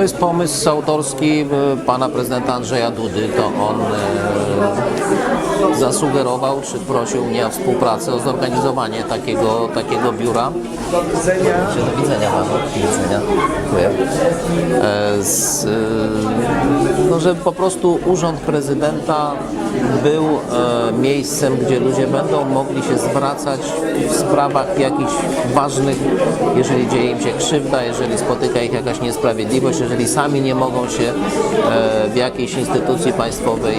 To jest pomysł autorski e, pana prezydenta Andrzeja Dudy. To on e, zasugerował, czy prosił mnie o współpracę, o zorganizowanie takiego, takiego biura. Do widzenia. Do widzenia, Paweł. Do widzenia. Dziękuję. E, z, e, no, że po prostu urząd prezydenta był e, miejscem, gdzie ludzie będą mogli się zwracać w sprawach jakichś ważnych, jeżeli dzieje im się krzywda, jeżeli spotyka ich jakaś niesprawiedliwość, jeżeli sami nie mogą się e, w jakiejś instytucji państwowej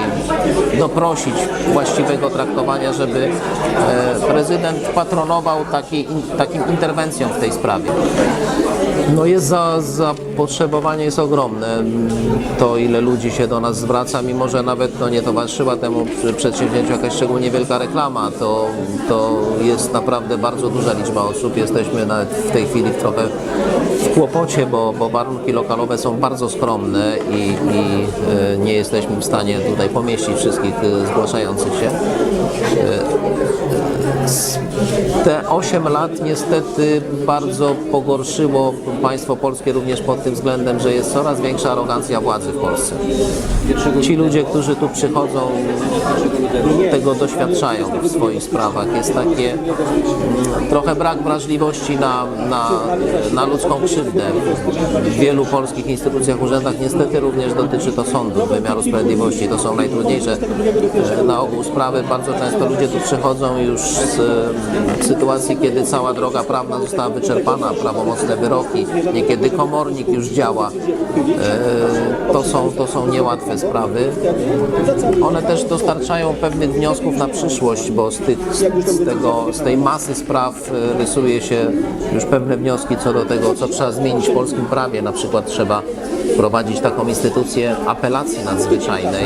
doprosić właściwego traktowania, żeby e, prezydent patronował takiej, in, takim interwencją w tej sprawie. No jest za, zapotrzebowanie jest ogromne. To ile ludzi się do nas zwraca, mimo że nawet no, nie towarzyszyła temu przedsięwzięciu jakaś szczególnie wielka reklama, to, to jest naprawdę bardzo duża liczba osób. Jesteśmy nawet w tej chwili trochę w kłopocie, bo, bo warunki lokalowe są bardzo skromne i, i e, nie jesteśmy w stanie tutaj pomieścić wszystkich e, zgłaszających się. Te 8 lat niestety bardzo pogorszyło państwo polskie również pod tym względem, że jest coraz większa arogancja władzy w Polsce. Ci ludzie, którzy tu przychodzą, tego doświadczają w swoich sprawach. Jest takie mm, trochę brak wrażliwości na, na, na ludzką krzywdę. W wielu polskich instytucjach, urzędach niestety również dotyczy to sądu, wymiaru sprawiedliwości. To są najtrudniejsze e, na ogół sprawy. Bardzo często ludzie tu przychodzą już z e, sytuacji, kiedy cała droga prawna została wyczerpana, prawomocne wyroki, niekiedy komornik już działa. E, To są, to są niełatwe sprawy. One też dostarczają pewnych wniosków na przyszłość, bo z, tych, z, tego, z tej masy spraw e, rysuje się już pewne wnioski co do tego, co trzeba zmienić w polskim prawie. Na przykład trzeba wprowadzić taką instytucję apelacji nadzwyczajnej,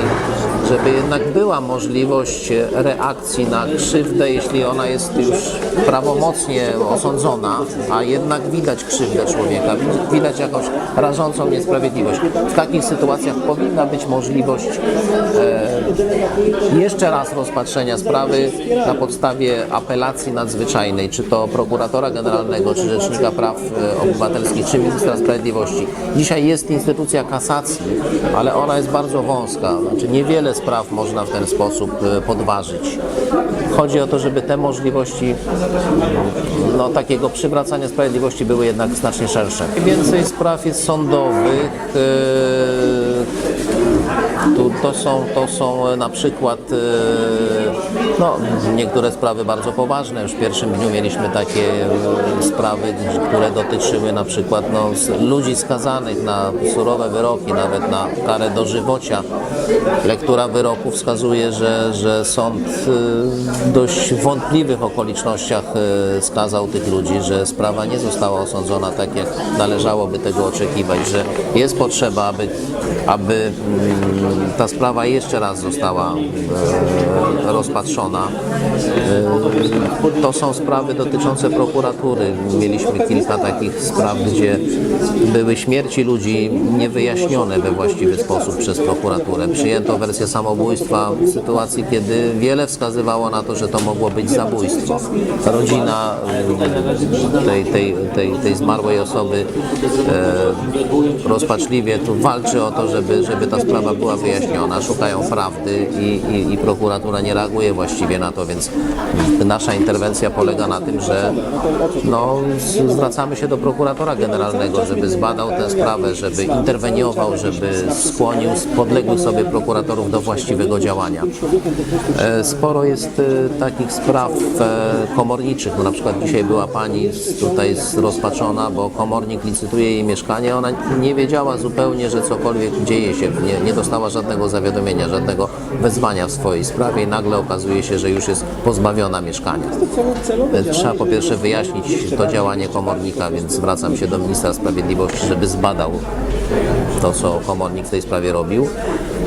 żeby jednak była możliwość reakcji na krzywdę, jeśli ona jest już prawomocnie osądzona, a jednak widać krzywdę człowieka, widać jakąś rażącą niesprawiedliwość. W takich sytuacjach powinna być możliwość e, jeszcze raz rozpatrzenia sprawy na podstawie apelacji nadzwyczajnej, czy to prokuratora generalnego, czy rzecznika praw e, obywatelskich, czy ministra sprawiedliwości. Dzisiaj jest instytucja kasacji, ale ona jest bardzo wąska, znaczy niewiele spraw można w ten sposób e, podważyć. Chodzi o to, żeby te możliwości no, takiego przywracania sprawiedliwości były jednak znacznie szersze. Więcej spraw jest sądowych. e, Tu, to, są, to są na przykład no, niektóre sprawy bardzo poważne. Już w pierwszym dniu mieliśmy takie e, sprawy, które dotyczyły na przykład no, ludzi skazanych na surowe wyroki, nawet na karę dożywocia. Lektura wyroku wskazuje, że, że sąd e, w dość wątpliwych okolicznościach e, skazał tych ludzi, że sprawa nie została osądzona tak, jak należałoby tego oczekiwać, że jest potrzeba, aby, aby mm, ta sprawa jeszcze raz została rozpatrzona. E, To są sprawy dotyczące prokuratury. Mieliśmy kilka takich spraw, gdzie były śmierci ludzi niewyjaśnione we właściwy sposób przez prokuraturę. Przyjęto wersję samobójstwa w sytuacji, kiedy wiele wskazywało na to, że to mogło być zabójstwo. Rodzina e, tej, tej, tej, tej zmarłej osoby e, rozpaczliwie tu walczy o to, żeby, żeby ta sprawa była wyjaśniona. Szukają prawdy i, i, i prokuratura nie reaguje właściwie na to, więc nasza interwencja polega na tym, że no, zwracamy się do prokuratora generalnego, żeby zbadał tę sprawę, żeby interweniował, żeby skłonił podległych sobie prokuratorów do właściwego działania. E, Sporo jest e, takich spraw e, komorniczych. No, na przykład dzisiaj była pani tutaj rozpaczona, bo komornik licytuje jej mieszkanie. Ona nie wiedziała zupełnie, że cokolwiek dzieje się. Nie, nie dostała żadnego zawiadomienia, żadnego wezwania w swojej sprawie i nagle okazuje się, że już jest pozbawiona mieszkania. Trzeba po pierwsze wyjaśnić to działanie komornika, więc zwracam się do ministra sprawiedliwości, żeby zbadał to, co komornik w tej sprawie robił.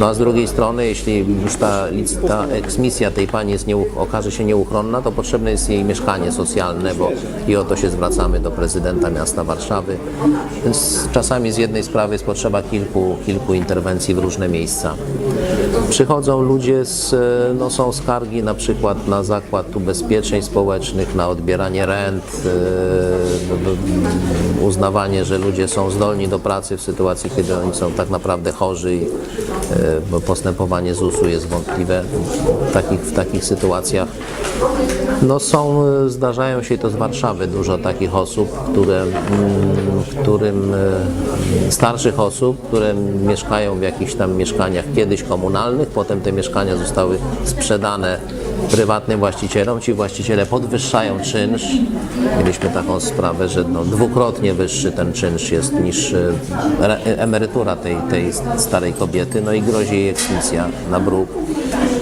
No a z drugiej strony, jeśli już ta, ta eksmisja tej pani jest nieuch- okaże się nieuchronna, to potrzebne jest jej mieszkanie socjalne, bo i o to się zwracamy do prezydenta miasta Warszawy. Więc czasami z jednej sprawy jest potrzeba kilku, kilku interwencji w różne miejsca. Przychodzą ludzie, z, no są skargi na przykład na zakład ubezpieczeń społecznych, na odbieranie rent, e, no, no, uznawanie, że ludzie są zdolni do pracy w sytuacji, kiedy oni są tak naprawdę chorzy i postępowanie ZUS-u jest wątpliwe w takich, w takich sytuacjach. No są, zdarzają się to z Warszawy dużo takich osób, które, mm, którym e, starszych osób, które mieszkają w jakichś tam mieszkaniach kiedyś komunalnych, potem te mieszkania zostały sprzedane prywatnym właścicielom. Ci właściciele podwyższają czynsz. Mieliśmy taką sprawę, że no, dwukrotnie wyższy ten czynsz jest niż e, emerytura tej, tej starej kobiety, no i grozi jej eksmisja na bruk.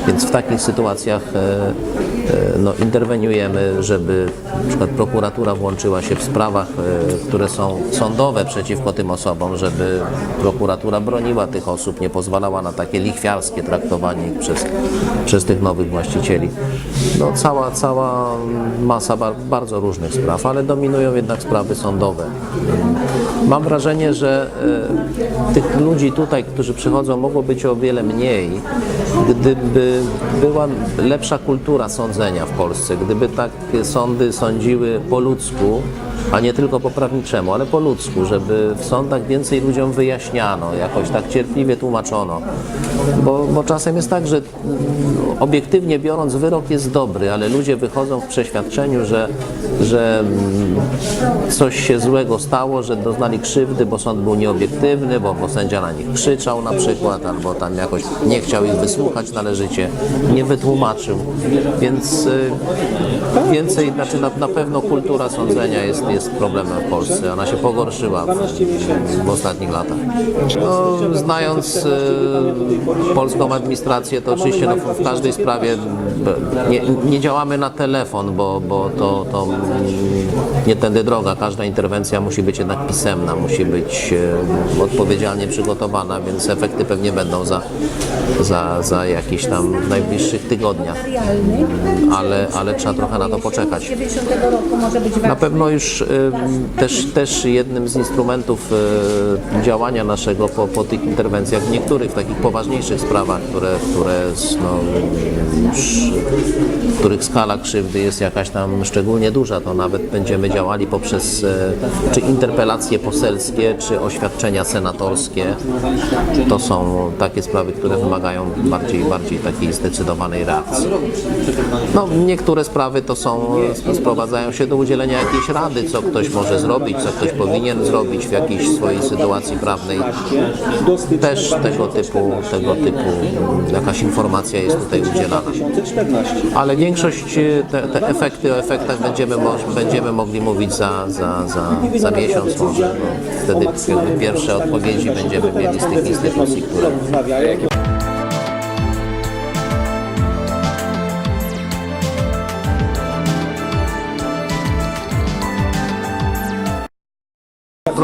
Więc w takich sytuacjach e, no, interweniujemy, żeby przykład prokuratura włączyła się w sprawach, e, które są sądowe przeciwko tym osobom, żeby prokuratura broniła tych osób, nie pozwalała na takie lichwiarskie traktowanie ich przez, przez tych nowych właścicieli. No, cała, cała masa bar, bardzo różnych spraw, ale dominują jednak sprawy sądowe. Mam wrażenie, że e, tych ludzi tutaj, którzy przychodzą, mogło być o wiele mniej, gdyby była lepsza kultura sądzenia w Polsce, gdyby tak sądy sądziły po ludzku, a nie tylko po prawniczemu, ale po ludzku, żeby w sądach więcej ludziom wyjaśniano, jakoś tak cierpliwie tłumaczono. Bo, bo czasem jest tak, że mm, obiektywnie biorąc wyrok jest dobry, ale ludzie wychodzą w przeświadczeniu, że, że mm, coś się złego stało, że doznali krzywdy, bo sąd był nieobiektywny, bo, bo sędzia na nich krzyczał na przykład, albo tam jakoś nie chciał ich wysłuchać należycie, nie wytłumaczył. Więc y, więcej, znaczy na, na pewno kultura sądzenia jest, jest problemem w Polsce. Ona się pogorszyła w, w ostatnich latach. No, znając y, polską administrację, to oczywiście no, w każdej sprawie b- nie, nie działamy na telefon, bo, bo to, to nie tędy droga. Każda interwencja musi być jednak pisemna, musi być e, odpowiedzialnie przygotowana, więc efekty pewnie będą za, za, za tam najbliższych tygodniach, ale, ale trzeba trochę na to poczekać. 90 roku może być Na pewno już y, też, też jednym z instrumentów działania naszego po, po tych interwencjach, w niektórych takich poważniejszych sprawach, które, które no, już, których skala krzywdy jest jakaś tam szczególnie duża, to nawet będziemy działali poprzez y, czy interpelacje poselskie, czy oświadczenia senatorskie. To są takie sprawy, które wymagają bardziej, bardziej takiej zdecydowanej reakcji. No, niektóre sprawy to są, sprowadzają się do udzielenia jakiejś rady, co ktoś może zrobić, co ktoś powinien zrobić w jakiejś swojej sytuacji prawnej. Też tego typu, tego typu jakaś informacja jest tutaj udzielana. Ale większość, e, te, te efekty, o efektach będziemy, będziemy mogli mówić za, za, za, za miesiąc może. Wtedy pierwsze odpowiedzi będziemy mieli z tych instytucji, które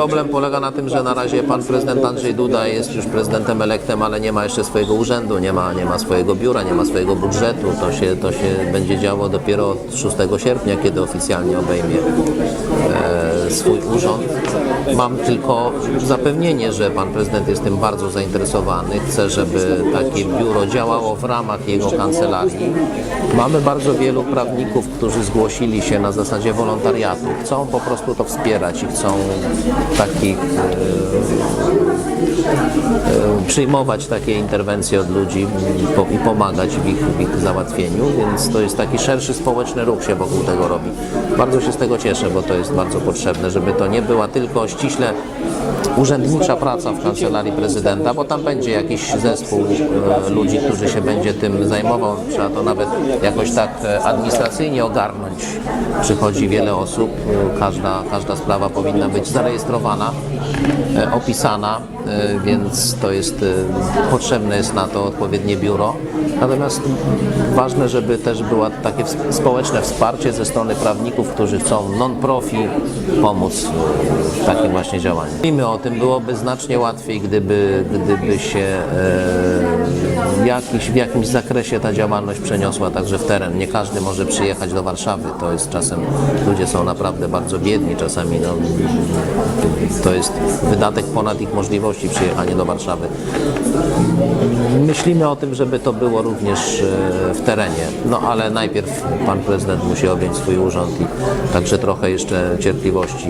Problem polega na tym, że na razie pan prezydent Andrzej Duda jest już prezydentem elektem, ale nie ma jeszcze swojego urzędu, nie ma, nie ma swojego biura, nie ma swojego budżetu. To się, to się będzie działo dopiero od 6 sierpnia, kiedy oficjalnie obejmie e, swój urząd. Mam tylko zapewnienie, że pan prezydent jest tym bardzo zainteresowany. Chce, żeby takie biuro działało w ramach jego kancelarii. Mamy bardzo wielu prawników, którzy zgłosili się na zasadzie wolontariatu. Chcą po prostu to wspierać i chcą takich e, e, przyjmować takie interwencje od ludzi i po- i pomagać w ich, w ich załatwieniu, więc to jest taki szerszy społeczny ruch się wokół tego robi. Bardzo się z tego cieszę, bo to jest bardzo potrzebne, żeby to nie była tylko ściśle urzędnicza praca w kancelarii prezydenta, bo tam będzie jakiś zespół e, ludzi, którzy się będzie tym zajmował. Trzeba to nawet jakoś tak e, administracyjnie ogarnąć. Przychodzi wiele osób, e, każda, każda sprawa powinna być zarejestrowana, e, opisana, e, więc to jest e, potrzebne jest na to odpowiednie biuro. Natomiast ważne, żeby też było takie społeczne wsparcie ze strony prawników, którzy chcą non-profi pomóc w takim właśnie działaniu. Mówimy o tym, byłoby znacznie łatwiej, gdyby, gdyby się e, jakiś, w jakimś zakresie ta działalność przeniosła także w teren. Nie każdy może przyjechać do Warszawy. To jest czasem, ludzie są naprawdę bardzo biedni czasami. No, to jest wydatek ponad ich możliwości przyjechanie do Warszawy. Myślimy o tym, żeby to było również e, w terenie. No ale najpierw pan prezydent musi objąć swój urząd i także trochę jeszcze cierpliwości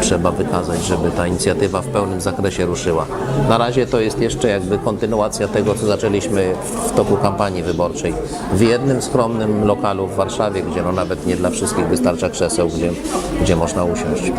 trzeba wykazać, żeby ta inicjatywa w pełnym zakresie ruszyła. Na razie to jest jeszcze jakby kontynuacja tego, co zaczęliśmy w toku kampanii wyborczej. W jednym skromnym lokalu w Warszawie, gdzie no nawet nie dla wszystkich wystarcza krzeseł, gdzie, gdzie można usiąść.